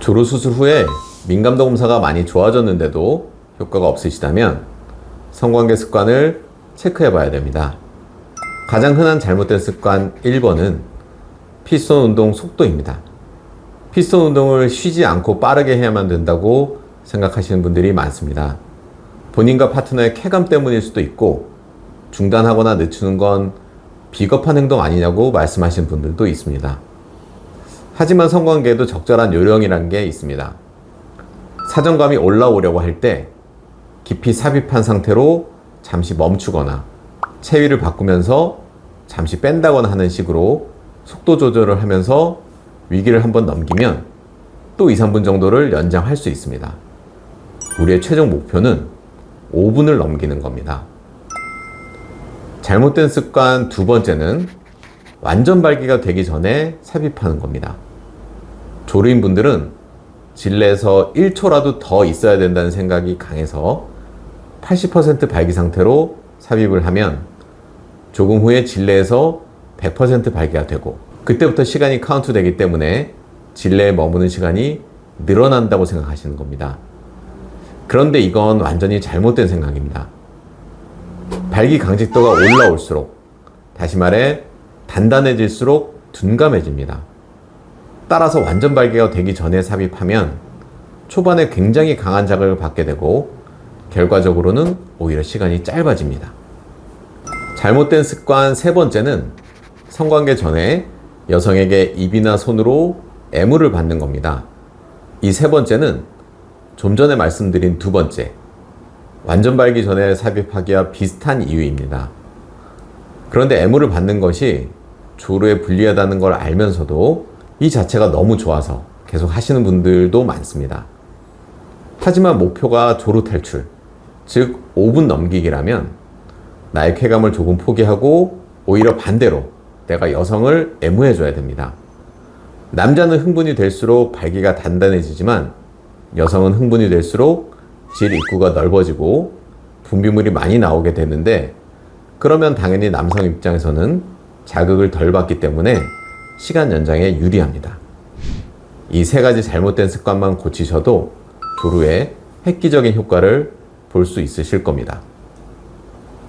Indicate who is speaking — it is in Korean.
Speaker 1: 조루 수술 후에 민감도 검사가 많이 좋아졌는데도 효과가 없으시다면 성관계 습관을 체크해 봐야 됩니다. 가장 흔한 잘못된 습관 1번은 피스톤 운동 속도입니다. 피스톤 운동을 쉬지 않고 빠르게 해야만 된다고 생각하시는 분들이 많습니다. 본인과 파트너의 쾌감 때문일 수도 있고 중단하거나 늦추는 건 비겁한 행동 아니냐고 말씀하시는 분들도 있습니다. 하지만 성관계에도 적절한 요령이란 게 있습니다. 사정감이 올라오려고 할 때 깊이 삽입한 상태로 잠시 멈추거나 체위를 바꾸면서 잠시 뺀다거나 하는 식으로 속도 조절을 하면서 위기를 한번 넘기면 또 2, 3분 정도를 연장할 수 있습니다. 우리의 최종 목표는 5분을 넘기는 겁니다. 잘못된 습관 두 번째는 완전 발기가 되기 전에 삽입하는 겁니다. 조루인 분들은 질내에서 1초라도 더 있어야 된다는 생각이 강해서 80% 발기 상태로 삽입을 하면 조금 후에 질내에서 100% 발기가 되고 그때부터 시간이 카운트 되기 때문에 질내에 머무는 시간이 늘어난다고 생각하시는 겁니다. 그런데 이건 완전히 잘못된 생각입니다. 발기 강직도가 올라올수록 다시 말해 단단해질수록 둔감해집니다. 따라서 완전 발기가 되기 전에 삽입하면 초반에 굉장히 강한 자극을 받게 되고 결과적으로는 오히려 시간이 짧아집니다. 잘못된 습관 세 번째는 성관계 전에 여성에게 입이나 손으로 애무를 받는 겁니다. 이 세 번째는 좀 전에 말씀드린 두 번째, 완전 발기 전에 삽입하기와 비슷한 이유입니다. 그런데 애무를 받는 것이 조루에 불리하다는 걸 알면서도 이 자체가 너무 좋아서 계속 하시는 분들도 많습니다. 하지만 목표가 조루 탈출, 즉 5분 넘기기라면 나의 쾌감을 조금 포기하고 오히려 반대로 내가 여성을 애무해줘야 됩니다. 남자는 흥분이 될수록 발기가 단단해지지만 여성은 흥분이 될수록 질 입구가 넓어지고 분비물이 많이 나오게 되는데 그러면 당연히 남성 입장에서는 자극을 덜 받기 때문에 시간 연장에 유리합니다. 이 세 가지 잘못된 습관만 고치셔도 조루에 획기적인 효과를 볼 수 있으실 겁니다.